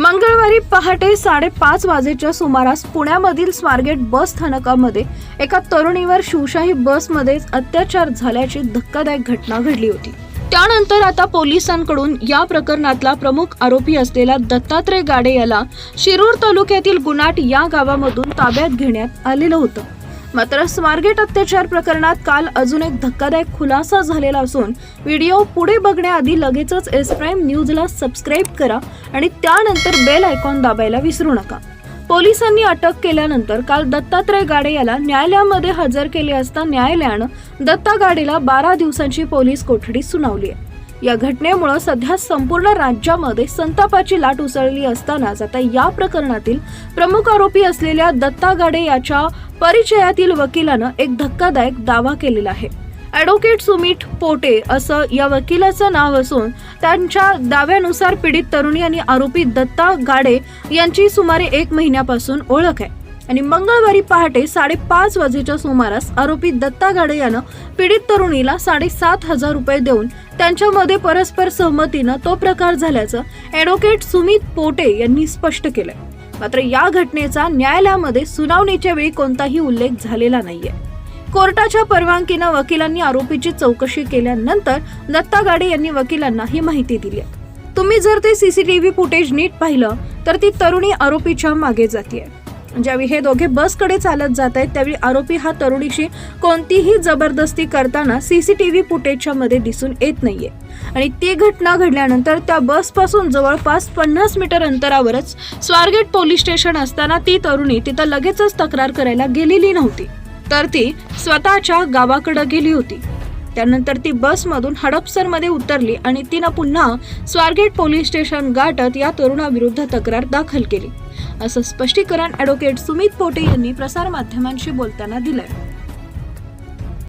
मंगळवारी पहाटे साडेपाच वाजेच्या सुमारास पुण्यामधील स्वारगेट बस स्थानकामध्ये एका तरुणीवर शिवशाही बसमध्येच अत्याचार झाल्याची धक्कादायक घटना घडली होती. त्यानंतर आता पोलिसांकडून या प्रकरणातला प्रमुख आरोपी असलेला दत्तात्रय गाडे याला शिरूर तालुक्यातील गुनाट या गावामधून ताब्यात घेण्यात आलेलं होतं. मात्र स्मार्गेट अत्याचार प्रकरणात काल अजून एक धक्कादायक खुलासा झालेला असून व्हिडिओ पुढे बघण्याआधी लगेचच एस प्राईम न्यूजला सबस्क्राईब करा आणि त्यानंतर बेल आयकॉन दाबायला विसरू नका. पोलिसांनी अटक केल्यानंतर काल दत्तात्रय गाडे याला न्यायालयामध्ये हजर केले असता न्यायालयानं दत्ता गाडेला बारा दिवसांची पोलीस कोठडी सुनावली आहे. या घटनेमुळे सध्या संपूर्ण राज्यामध्ये संतापाची लाट उसळली असतानाच आता या प्रकरणातील प्रमुख आरोपी असलेल्या दत्ता गाडे याच्या परिचयातील वकिलानं एक धक्कादायक दावा केलेला आहे. ॲडव्होकेट सुमित पोटे असं या वकिलाचं नाव असून त्यांच्या दाव्यानुसार पीडित तरुणी आणि आरोपी दत्ता गाडे यांची सुमारे एक महिन्यापासून ओळख आहे. आणि मंगळवारी पहाटे साडेपाच वाजेच्या सुमारास आरोपी दत्ता गाडे यानं पीडित तरुणीला साडेसात हजार रुपये देऊन त्यांच्यामध्ये परस्पर सहमतीनं तो प्रकार झाल्याचं ॲडव्होकेट सुमित पोटे यांनी स्पष्ट केलंय. मात्र या घटनेचा न्यायालयामध्ये सुनावणीच्या वेळी कोणताही उल्लेख झालेला नाहीये. कोर्टाच्या परवानगीनं वकिलांनी आरोपीची चौकशी केल्यानंतर दत्ता गाडे यांनी वकिलांना ही माहिती दिली तुम्ही जर ते सीसीटीव्ही फुटेज नीट पाहिलं तर ती तरुणी आरोपीच्या मागे जाते ज्यावेळी हे दोघे बसकडे चालत जात आहेत त्यावेळी आरोपी हा तरुणीशी कोणतीही जबरदस्ती करताना सीसीटीव्ही फुटेजच्या मध्ये दिसून येत नाहीये. आणि ती घटना घडल्यानंतर त्या बसपासून जवळपास पन्नास मीटर अंतरावरच स्वारगेट पोलीस स्टेशन असताना ती तरुणी तिथं लगेचच तक्रार करायला गेलेली नव्हती. तर ती स्वतःच्या गावाकडे गेली होती. त्यानंतर ती बसमधून हडपसरमध्ये उतरली आणि तिनं पुन्हा स्वारगेट पोलीस स्टेशन गाठत या तरुणाविरुद्ध तक्रार दाखल केली. असं स्पष्टीकरण ॲडव्होकेट सुमित पोटे यांनी प्रसारमाध्यमांशी बोलताना दिलंय.